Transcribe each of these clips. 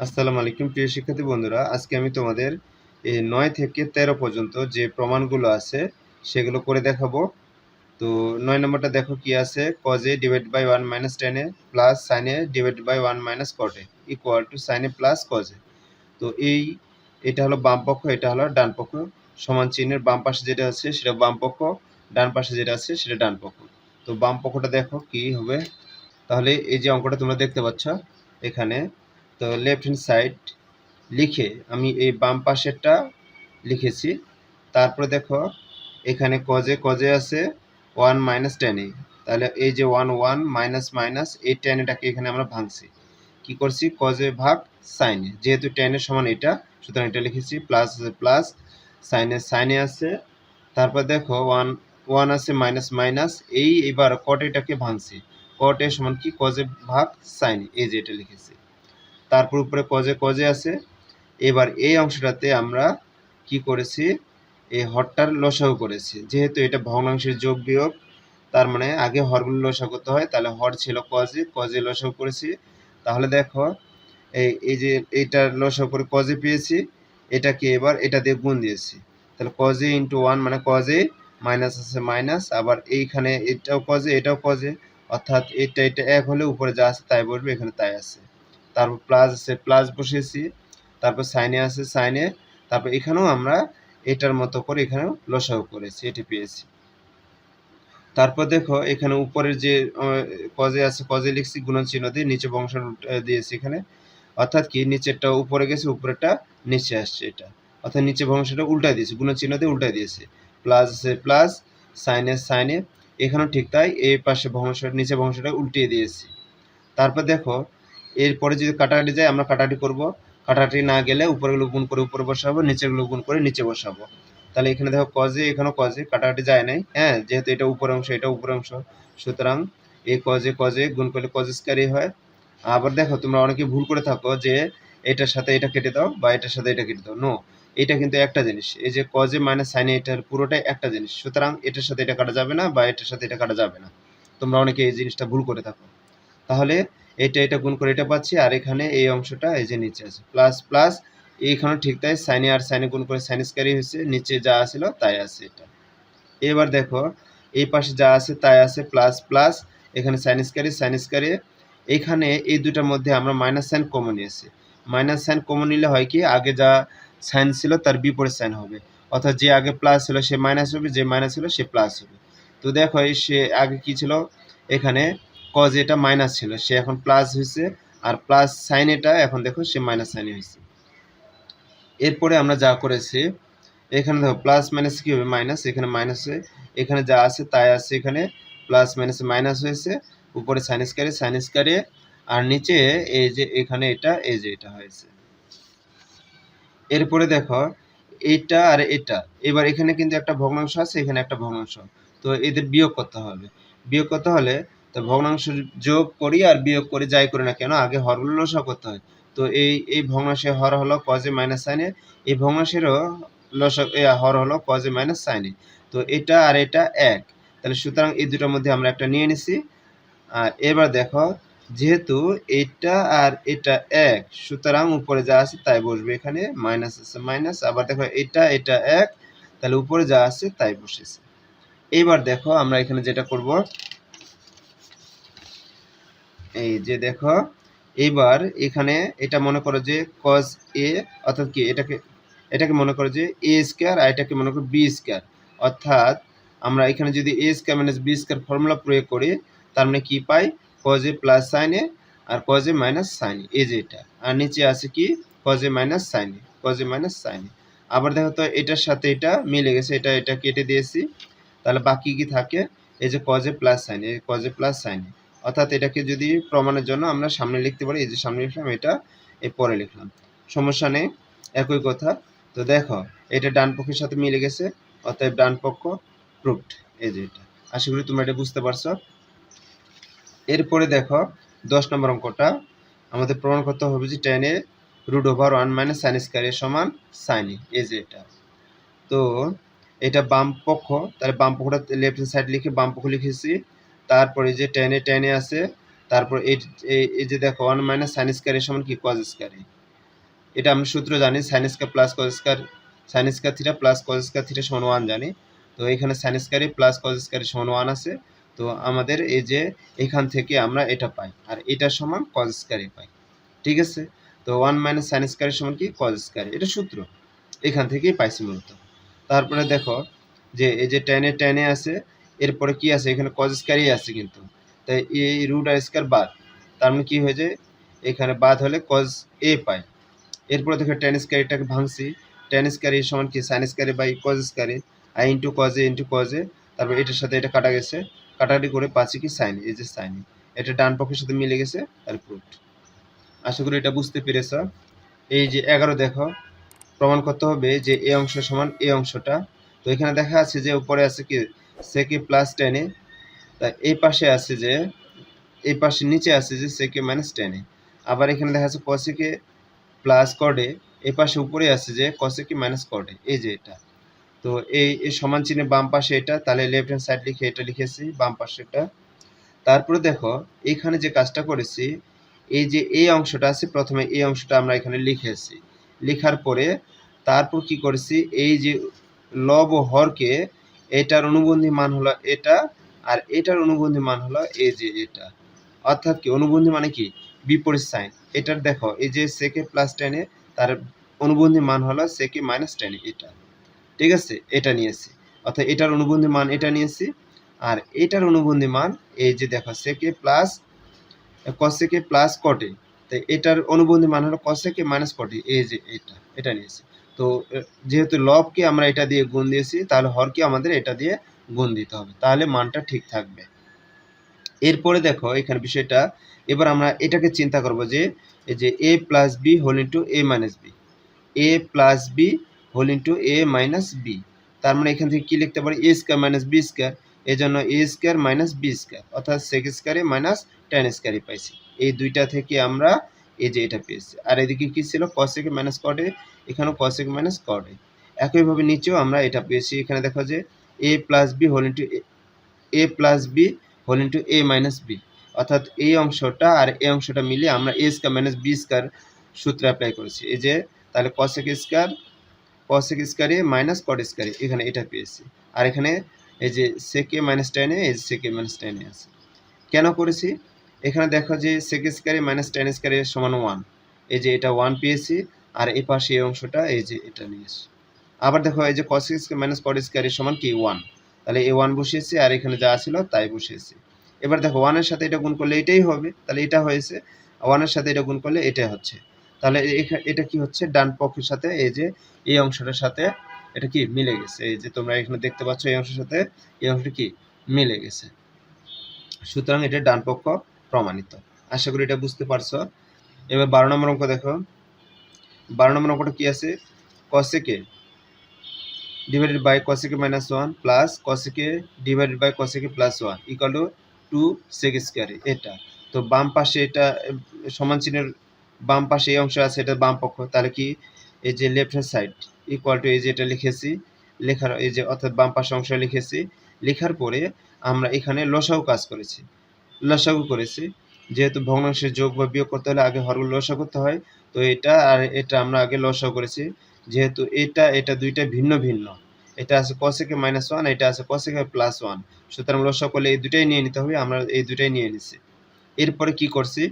আসসালামু আলাইকুম, প্রিয় শিক্ষার্থী বন্ধুরা। আজকে আমি তোমাদের এই নয় থেকে তেরো পর্যন্ত যে প্রমাণগুলো আছে, সেগুলো করে দেখাবো। তো নয় নম্বরটা দেখো কি আছে? Cos A divide by one minus tan A plus sine A divide by one minus cot A equal to sine A plus cos A তো এই, এটা হলো বাম পক্ষ, এটা হলো ডান পক্ষ। সমান চিহ্নের বাম পাশে যেটা আছে, সেটা বাম পক্ষ। ডান পাশে যেটা আছে, সেটা ডান পক্ষ। তো বাম পক্ষটা দেখো কি হবে? তাহলে এই যে অঙ্কটা তোমরা দেখতে পাচ্ছ, এখানে তো লেফট হ্যান্ড সাইড লিখে আমি এই বাম পাশেরটা লিখেছি। তারপরে দেখো, এখানে কজে কজে আছে ওয়ান মাইনাস টেনে তাহলে এই যে ওয়ান ওয়ান মাইনাস মাইনাস এই টেনেটাকে এখানে আমরা ভাঙছি। কি করছি? কজে ভাগ সাইনে যেহেতু টেনের সমান এটা, সুতরাং এটা লিখেছি প্লাস আছে প্লাস সাইনে সাইনে আছে। তারপর দেখো ওয়ান ওয়ান আছে মাইনাস মাইনাস এই এবার কট এটাকে ভাঙছি। কট সমান কি? কজে ভাগ সাইনে এই যে এটা লিখেছি। তারপর উপরে কজে কজে আছে। এবার এই অংশটাতে আমরা কি করেছি? এই হরটার লসাও করেছি। যেহেতু এটা ভগ্নাংশের যোগ বিয়োগ, তার মানে আগে হরগুলো লসাগু করতে হয়, তাহলে হর ছিল কজে কজে লসাগু করেছি। তাহলে দেখো, এই এই যে এইটার লসাগু করে কজে পেয়েছি, এটাকে এবার এটা দিয়ে গুণ দিয়েছি। তাহলে কজে ইন্টু ওয়ান মানে কজে মাইনাস আছে মাইনাস আবার এইখানে এটাও কজে এটাও কজে অর্থাৎ এটা এটা এক হলে উপরে যা আছে তাই বসবে এখানে তাই আছে। তারপর প্লাস আছে প্লাস বসিয়েছি, তারপর সাইনে আছে সাইনে তারপর এখানেও আমরা এটার মতো করে এখানেও লসাগু করেছি, এটি পেয়েছি। তারপর দেখো, এখানে উপরের যে কজে আছে কজে লিখছি গুণন চিহ্ন দিয়ে নিচে বংশ দিয়েছি এখানে। অর্থাৎ কি, নিচেরটা উপরে গেছে, উপরেরটা নিচে আসছে এটা। অর্থাৎ নিচে বংশটা উল্টাই দিয়েছে, গুণন চিহ্ন দিয়ে উল্টাই দিয়েছে। প্লাস আছে প্লাস সাইনে সাইনে এখানেও ঠিক তাই, এই পাশে বংশ, নিচে বংশটা উল্টিয়ে দিয়েছি। তারপর দেখো এরপরে যদি কাটাকাটি যায়, আমরা কাটাকাটি করব। কাটাকাটি না গেলে উপরেগুলো গুণ করে উপরে বসাবো, নিচেরগুলো গুণ করে নিচে বসাবো। তাহলে এখানে দেখো কজে এখানেও কজে কাটাকাটি যায় নাই। হ্যাঁ যেহেতু এটা উপর অংশ, এটা উপর অংশ। সুতরাং এই কজে কজে গুণ করলে কজ স্কোয়ারই হয়। আবার দেখো, তোমরা অনেকে ভুল করে থাকো যে এটার সাথে এটা কেটে দাও বা এটার সাথে এটা কেটে দাও। নো এটা কিন্তু একটা জিনিস। এই যে কজে মাইনাস সাইনে এটার পুরোটাই একটা জিনিস। সুতরাং এটার সাথে এটা কাটা যাবে না বা এটার সাথে এটা কাটা যাবে না। তোমরা অনেকে এই জিনিসটা ভুল করে থাকো। তাহলে এটা এটা গুণ করে এটা পাচ্ছি, আর এখানে এই অংশটা এই যে নিচে আছে। প্লাস প্লাস এইখানে ঠিক তাই সাইনে আর সাইনে গুণ করে সাইন স্কোয়ারই হয়েছে, নিচে যা আছিল তাই আছে এটা। এবার দেখো, এই পাশে যা আছে তাই আছে প্লাস প্লাস এখানে sine square A sine square A এখানে এই দুটার মধ্যে আমরা মাইনাস সাইন কমন নিয়েছি। মাইনাস সাইন কমন নিলে হয় কি, আগে যা সাইন ছিল তার বিপরীত সাইন হবে। অর্থাৎ যে আগে প্লাস ছিল সে মাইনাস হবে, যে মাইনাস ছিল সে প্লাস হবে। তো দেখো সে আগে কি ছিল? এখানে কজ এটা মাইনাস ছিল, সে এখন প্লাস হয়েছে আর প্লাস সাইন এটা এখন দেখো সে মাইনাস সাইন হয়েছে এরপরে আমরা যা করেছি, এখানে দেখো প্লাস মাইনাস কী হবে? মাইনাস এখানে মাইনাস হয়ে এখানে যা আছে তাই আছে এখানে প্লাস মাইনাস মাইনাস হয়েছে, উপরে সাইনিস কারে সাইনিস কারে আর নিচে এই যে এখানে এটা, এই যে এটা হয়েছে। এরপরে দেখো এইটা আর এটা, এবার এখানে কিন্তু একটা ভগ্নাংশ আছে, এখানে একটা ভগ্নাংশ, তো এদের বিয়োগ করতে হবে। বিয়োগ করতে হলে তো ভগ্নাংশ যোগ করি আর বিয়োগ করি, যাই করি না কেন, আগে হরগুলো লসা করতে হয়। তো এই এই ভগ্নাংশের হর হলো কজে মাইনাস সাইনে এই ভগ্নাংশেরও লসক হর হলো কজে মাইনাস সাইনে তো এটা আর এটা এক। তাহলে সুতরাং এই দুটোর মধ্যে আমরা একটা নিয়ে নিছি। আর এবার দেখো, যেহেতু এটা আর এটা এক, সুতরাং উপরে যা আছে তাই বসবে এখানে মাইনাস আছে মাইনাস আবার দেখো এটা এটা এক, তাহলে উপরে যা আছে তাই বসেছে। এবার দেখো আমরা এখানে যেটা করব এই যে দেখো এবার এখানে এটা মনে করো যে কজ এ অর্থাৎ কি এটাকে এটাকে মনে করো যে এ স্কোয়ার আর এটাকে মনে করো বি স্কোয়ার অর্থাৎ আমরা এখানে যদি A square minus B square formula প্রয়োগ করি, তার মানে কি পাই? Cos A plus sine A R cos A minus sine A যে এটা। আর নিচে আছে কি? কজ এ মাইনাস সাইনে কজে মাইনাস সাইন এ আবার দেখো তো, এটার সাথে এটা মিলে গেছে, এটা এটা কেটে দিয়েছি। তাহলে বাকি কি থাকে? এই যে কজে প্লাস সাইনে কজে প্লাস সাইনে অর্থাৎ এটাকে যদি প্রমাণের জন্য আমরা সামনে লিখতে পারি, এই যে সামনে লিখলাম, এটা এই পরে লিখলাম। সমস্যা নেই, একই কথা। তো দেখো, এটা ডান পক্ষের সাথে মিলে গেছে, অতএব ডান পক্ষ প্রুফড এই যে এটা। আশা করি তোমরা এটা বুঝতে পারছ। এরপরে দেখো, দশ নম্বর অঙ্কটা। আমাদের প্রমাণ করতে হবে যে tan A root over one minus sine স্কোয়ারের সমান সাইনি এই যে এটা। তো এটা বাম পক্ষ, তাহলে বাম পক্ষটা লেফট সাইড লিখে বাম পক্ষ লিখেছি। তারপরে যে টেনে টেনে আছে, তারপর এই যে দেখো ওয়ান মাইনাস সাইন স্কোয়ারের সমান কি? কজ স্কোয়ারে এটা আমরা সূত্র জানি sine square plus cos square sine square theta plus cos square theta সমান ওয়ান জানি। তো এখানে sine square A plus cos square A সমান ওয়ান আছে। তো আমাদের এই যে, এখান থেকে আমরা এটা পাই, আর এটা সমান কজ স্কয়ারে পাই। ঠিক আছে? তো ওয়ান মাইনাস সাইন স্কয়ারের সমান কি? কজ স্কয়ার এটা সূত্র। এখান থেকেই পাইছি মূলত। তারপরে দেখো, যে এই যে টেনে টেনে আছে এরপরে কি আছে? এখানে কজ স্কয়ারই আছে কিন্তু। তাই এই রুট আর স্কয়ার বাদ তার মানে কি হয়ে যায় এখানে বাদ হলে কজ এ পাই। এরপরে দেখো টেন স্কয়ারটাকে ভাঙছি। টেন স্কয়ার এর সমান কি? Sine square A by cos square A I into cos A into cos A তারপর এটার সাথে এটা কাটা গেছে। কাটাকাটি করে পাচ্ছি কি? সাইন এই যে সাইন এটা ডান পক্ষের সাথে মিলে গেছে তার প্রুফ আশা করি এটা বুঝতে পেরেছ। এই যে এগারো দেখো, প্রমাণ করতে হবে যে এ অংশ সমান এ অংশটা। তো এখানে দেখা আছে যে উপরে আছে কি? সেকে প্লাস টেনে তা এই পাশে আছে যে, এই পাশে নিচে আছে যে সেকে মাইনাস টেনে আবার এখানে দেখা যাচ্ছে কসেকে প্লাস কডে এই পাশে উপরে আছে যে কসেকে মাইনাস কডে এই যে এটা। তো এই এই সমান চিহ্নে বাম পাশে এটা, তাহলে লেফট হ্যান্ড সাইড লিখে এটা লিখেছি, বাম পাশে এটা। তারপরে দেখো এইখানে যে কাজটা করেছি, এই যে এই অংশটা আছে, প্রথমে এই অংশটা আমরা এখানে লিখেছি। লেখার পরে তারপর কি করেছি, এই যে লব ও হরকে এটার অনুবন্ধী মান হলো এটা আর এটার অনুবন্ধী মান হলো এই যে এটা। অর্থাৎ কি? অনুবন্ধী মানে কি? বিপরীত সাইন। এটার দেখো, এই যে সেকে প্লাস টেনে তার অনুবন্ধী মান হলো সেকে মাইনাস টেনে এটা। ঠিক আছে? এটা নিয়েছি। অর্থাৎ এটার অনুবন্ধী মান এটা নিয়েছি। আর এটার অনুবন্ধী মান, এই যে দেখো সেকে প্লাস কসেকে প্লাস কটে তো এটার অনুবন্ধী মান হলো কসেকে মাইনাস কটে এই যে এটা। এটা নিয়েছি। তো যেহেতু লবকে আমরা এটা দিয়ে গুণ দিয়েছি, তাহলে হরকে আমাদের এটা দিয়ে গুণ দিতে হবে। তাহলে মানটা ঠিক থাকবে। এরপরে দেখো, এখানে বিষয়টা, এবার আমরা এটাকে চিন্তা করব যে, এই যে A plus B whole into A minus B A plus B whole into A minus B তার মানে এখান থেকে কি লিখতে পারি? A square minus B square এই জন্য A square minus B square অর্থাৎ সেক স্কোয়ারে মাইনাস টেন স্কোয়ারে পাইছি। এই দুইটা থেকে আমরা এই যে এটা পেয়েছি। আর এদিকে কি ছিল? কসেকে মাইনাস কডে এখানেও কসেক মাইনাস কডে একইভাবে নিচেও আমরা এটা পেয়েছি। এখানে দেখো যে A plus B whole into A plus B whole into A minus B অর্থাৎ এই অংশটা আর এই অংশটা মিলে আমরা A square minus B square সূত্র অ্যাপ্লাই করেছি। এই যে, তাহলে cosec square cosec square A minus cot square A এখানে এটা পেয়েছি। আর এখানে এই যে সেকে মাইনাস টেনে এই সেকে মাইনাস টেনে আছে। কেন করেছি? এখানে দেখো যে সেকে স্কোয়ারে মাইনাস টেন স্কোয়ারে সমান ওয়ান এই যে এটা ওয়ান পেয়েছি, আর এই পাশে এই অংশটা এই যে এটা নিয়েছি আবার দেখো এই যে কসেক স্কোয়ার মাইনাস কট স্কোয়ারে সমান কি? ওয়ান তাহলে এই ওয়ান বসিয়েছি, আর এখানে যা ছিল তাই বসিয়েছি। এবার দেখো ওয়ানের সাথে এটা গুণ করলে এটাই হবে। তাহলে এটা হয়েছে ওয়ানের সাথে এটা গুণ করলে এটা হচ্ছে। তাহলে এটা কি হচ্ছে? ডান পক্ষের সাথে এই যে, এই অংশটার সাথে এটা কি? মিলে গেছে। এই যে তোমরা এখানে দেখতে পাচ্ছ এই অংশের সাথে, এই অংশটা কি? মিলে গেছে। সুতরাং এটা ডান পক্ষ প্রমাণিত। আশা করি এটা বুঝতে পারছ। এবার বারো নম্বর অঙ্ক দেখো। বারো নম্বর অঙ্কটা কি আছে? Cosec A divided by cosec A minus one plus cosec A divided by cosec A plus one equal to sec square A এটা। তো বাম পাশে এটা, সমান চিহ্নের বাম পাশে এই অংশ আছে, এটা বাম পক্ষ। তাহলে কি? এই যে left hand side equal to এই যে এটা লিখেছি, লেখার, এই যে অর্থাৎ বাম পাশে অংশ লিখেছি। লেখার পরে আমরা এখানে লসাও কাজ করেছি। লসাগু করেছি। যেহেতু ভগ্নাংশের যোগ বা বিয়োগ করতে হলে আগে হরগুলো লসা করতে হয়, তো এটা আর এটা আমরা আগে লসাগু করেছি। যেহেতু এটা এটা দুইটা ভিন্ন ভিন্ন। এটা আছে কসেকে মাইনাস ওয়ান এটা আছে কসেকে প্লাস ওয়ান সুতরাং লসা করলে এই দুটাই নিয়ে নিতে হবে, আমরা এই দুটাই নিয়ে নিছি। এরপরে কি করছি?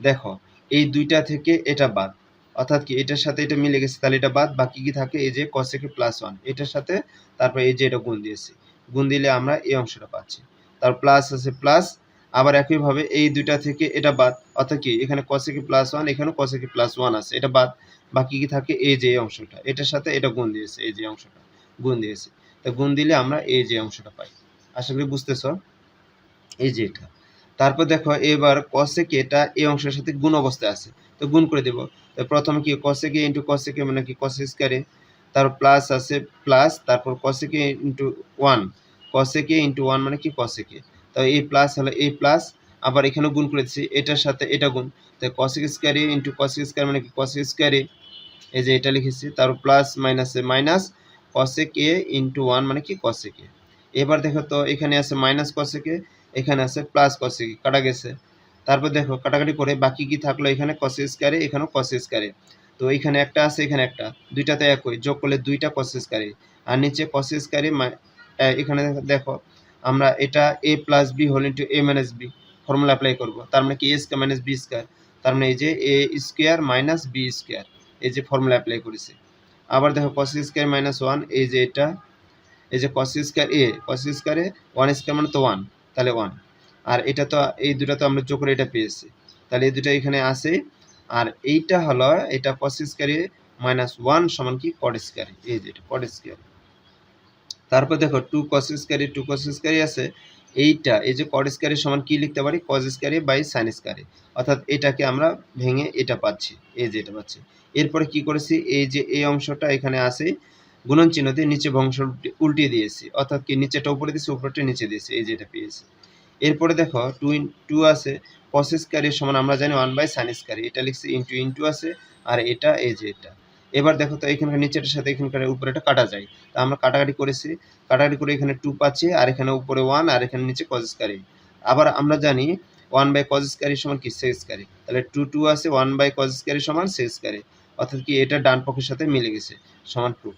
দেখো, এই দুইটা থেকে এটা বাদ। অর্থাৎ কি এটার সাথে এটা মিলে গেছে, তাহলে এটা বাদ, বাকি কি থাকে? এই যে কসেকে প্লাস ওয়ান এটার সাথে তারপর এই যে এটা গুণ দিয়েছি। গুণ দিলে আমরা এই অংশটা পাচ্ছি। তার প্লাস আছে প্লাস আবার একইভাবে এই দুইটা থেকে এটা বাদ, অর্থাৎ কি, এখানে কসেকে প্লাস ওয়ান এখানে কসেকে প্লাস ওয়ান আছে। এটা বাদ, বাকি কি থাকে? এই যে অংশটা। এটার সাথে এটা গুণ দিয়েছে এই যে অংশটা। গুণ দিয়েছে। তা গুণ দিলে আমরা এই যে অংশটা পাই। আশা করি বুঝতেছ? এই যে এটা। তারপর দেখো, এবার কসেকে এটা এই অংশের সাথে গুণ অবস্থায় আছে। তো গুণ করে দেব। তো প্রথমে কি কসেকে ইন্টু কসেকে মানে কি কসেক স্কয়ারে তারপর প্লাস আছে প্লাস তারপর cosec A into one cosec A into one মানে কি কসেকে তো এই প্লাস হলো এই প্লাস আবার এখানে গুণ করে দিচ্ছি এটার সাথে এটা গুণ তাই cosec square A into cosec square মানে কি কসেক স্কয়ারে এই যে এটা লিখেছি তারপর প্লাস মাইনাসে minus cosec A into one মানে কি কসেক এ এবার দেখো তো এখানে আছে মাইনাস কসেকে এখানে আছে প্লাস কসেকে কাটা গেছে তারপর দেখো কাটাকাটি করে বাকি কি থাকল এখানে কসে স্কয়ারে এখানেও কসে স্কয়ারে তো এখানে একটা আছে এখানে একটা দুইটাতে একই যোগ করলে দুইটা কসেসকারী আর নিচে কসেসকারী এখানে দেখো আমরা এটা A plus B whole into A minus B formula apply করব। তার মানে কি? A square minus B square তার মানে এই যে A square minus B square এই যে ফর্মুলা অ্যাপ্লাই করেছে। আবার দেখো কস স্কোয়ার মাইনাস ওয়ান এই যে এটা, এই যে কস স্কোয়ার এ কস স্কোয়ারে ওয়ান স্কোয়ার মানে তো ওয়ান তাহলে ওয়ান আর এটা তো, এই দুটা তো আমরা করে এটা পেয়েছি। তাহলে এই দুটো এখানে আছে। আর এইটা হলো, এটা কস স্কোয়ারে মাইনাস ওয়ান সমান কি? কড স্কোয়ারে এই যে এটা কড স্কোয়ার তারপর দেখো টু কস স্কোয়ারে টু কস স্কোয়ারে আছে, এইটা, এই যে কড স্কোয়ারে সমান কি লিখতে পারি? কজ স্কোয়ারে বাই সাইন স্কোয়ারে অর্থাৎ এটাকে আমরা ভেঙে এটা পাচ্ছি, এই যে এটা পাচ্ছি। এরপরে কি করেছি? এই যে এই অংশটা এখানে আছে, গুণন চিহ্ন দিয়ে নিচে বংশ উল্টিয়ে দিয়েছি। অর্থাৎ কি নিচেটা উপরে দিয়েছি, উপরটা নিচে দিয়েছি, এই যে এটা পেয়েছি। এরপরে দেখো টু ইন টু আছে কস স্কোয়ারের সমান আমরা জানি ওয়ান বাই সাইন স্কোয়ারে এটা লিখছি ইন্টু ইন্টু আছে, আর এটা এই যে এটা। এবার দেখো তো এখানকার নিচেটার সাথে এখানকার উপরেটা কাটা যায়। তা আমরা কাটাকাটি করেছি। কাটাকাটি করে এখানে টু পাচ্ছি, আর এখানে উপরে ওয়ান আর এখানে নিচে কজ স্কোয়ারে আবার আমরা জানি ওয়ান বাই কজ স্কোয়ারের সমান কি? সেক্স স্কোয়ারে তাহলে টু টু আছে ওয়ান বাই কজ স্কোয়ারের সমান সেক্স স্কোয়ারে অর্থাৎ কি এটা ডান পক্ষের সাথে মিলে গেছে, সমান টু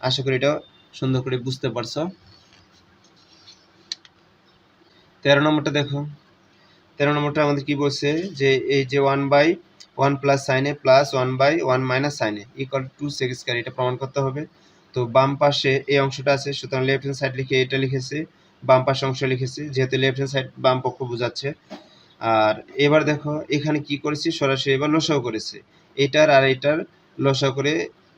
আশা করি এটা সুন্দর করে বুঝতে পারছ। তেরো নম্বরটা দেখো। তেরো নম্বরটা আমাদের কি বলছে? যে এই যে one by one plus sine A plus one by one minus sine A equal to sec square এটা প্রমাণ করতে হবে। তো বাম পাশে এই অংশটা আছে, সুতরাং লেফট হ্যান্ড সাইড লিখে এটা লিখেছে, বাম পাশে অংশ লিখেছি, যেহেতু লেফট হ্যান্ড সাইড বাম পক্ষ বোঝাচ্ছে। আর এবার দেখো, এখানে কি করেছি? সরাসরি এবার লসাও করেছে। এটার আর এটার লসাও করে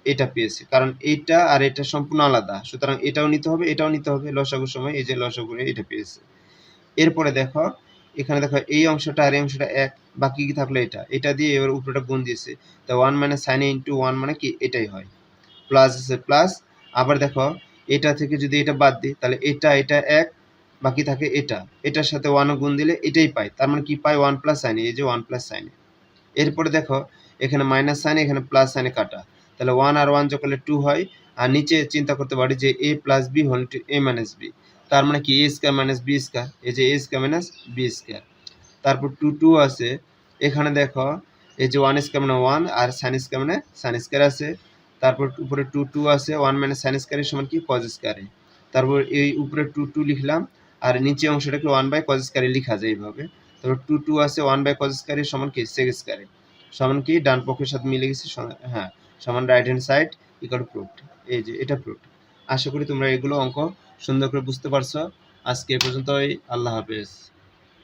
এটা পেয়েছি, কারণ এইটা আর এটা সম্পূর্ণ আলাদা। সুতরাং এটাও নিতে হবে, এটাও নিতে হবে। লসাগুর সময় এই যে লসাগু করে এটা পেয়েছে। এরপরে দেখো এখানে দেখো, এই অংশটা আর এই অংশটা এক, বাকি কি থাকল এটা? এটা দিয়ে এবার উপরেটা গুণ দিয়েছে। তা ওয়ান মানে সাইন ইন্টু ওয়ান মানে কি? এটাই হয়। প্লাস আছে প্লাস আবার দেখো, এটা থেকে যদি এটা বাদ দিই, তাহলে এটা এটা এক, বাকি থাকে এটা। এটার সাথে ওয়ানও গুণ দিলে এটাই পাই তার মানে কি পাই ওয়ান প্লাস সাইনে এই যে ওয়ান প্লাস সাইনে এরপরে দেখো, এখানে মাইনাস সাইনে এখানে প্লাস সাইনে কাটা। তাহলে ওয়ান আর ওয়ান করলে টু হয়। আর নিচে চিন্তা করতে পারি যে এ প্লাস বি হল টু এ মাইনাস বি তার মানে কি? A square minus B square এই যে A square minus B square তারপর টু টু আছে। এখানে দেখো, এই যে ওয়ান স্কোয়ার মানে ওয়ান আর সাইন স্কোয়ার মানে সাইন স্কোয়ার আছে। তারপর উপরে টু টু আছে। ওয়ান মানে সাইন স্কোয়ারের সমান কি? কজ স্কোয়ারে তারপর এই উপরে টু টু লিখলাম। আর নিচে অংশটাকে ওয়ান বাই কজ স্কোয়ারে লিখা যায় এইভাবে। তারপর টু টু আছে। ওয়ান বাই কজ স্কোয়ারের সমান কি? সেক স্কোয়ারে সমান কি? ডান পক্ষের সাথে মিলে গেছে। হ্যাঁ সমান right hand side equal proof এই যে, এটা প্রুফ আশা করি তোমরা এগুলো অঙ্ক সুন্দর করে বুঝতে পারছ। আজকে এ পর্যন্তই। আল্লাহ হাফেজ।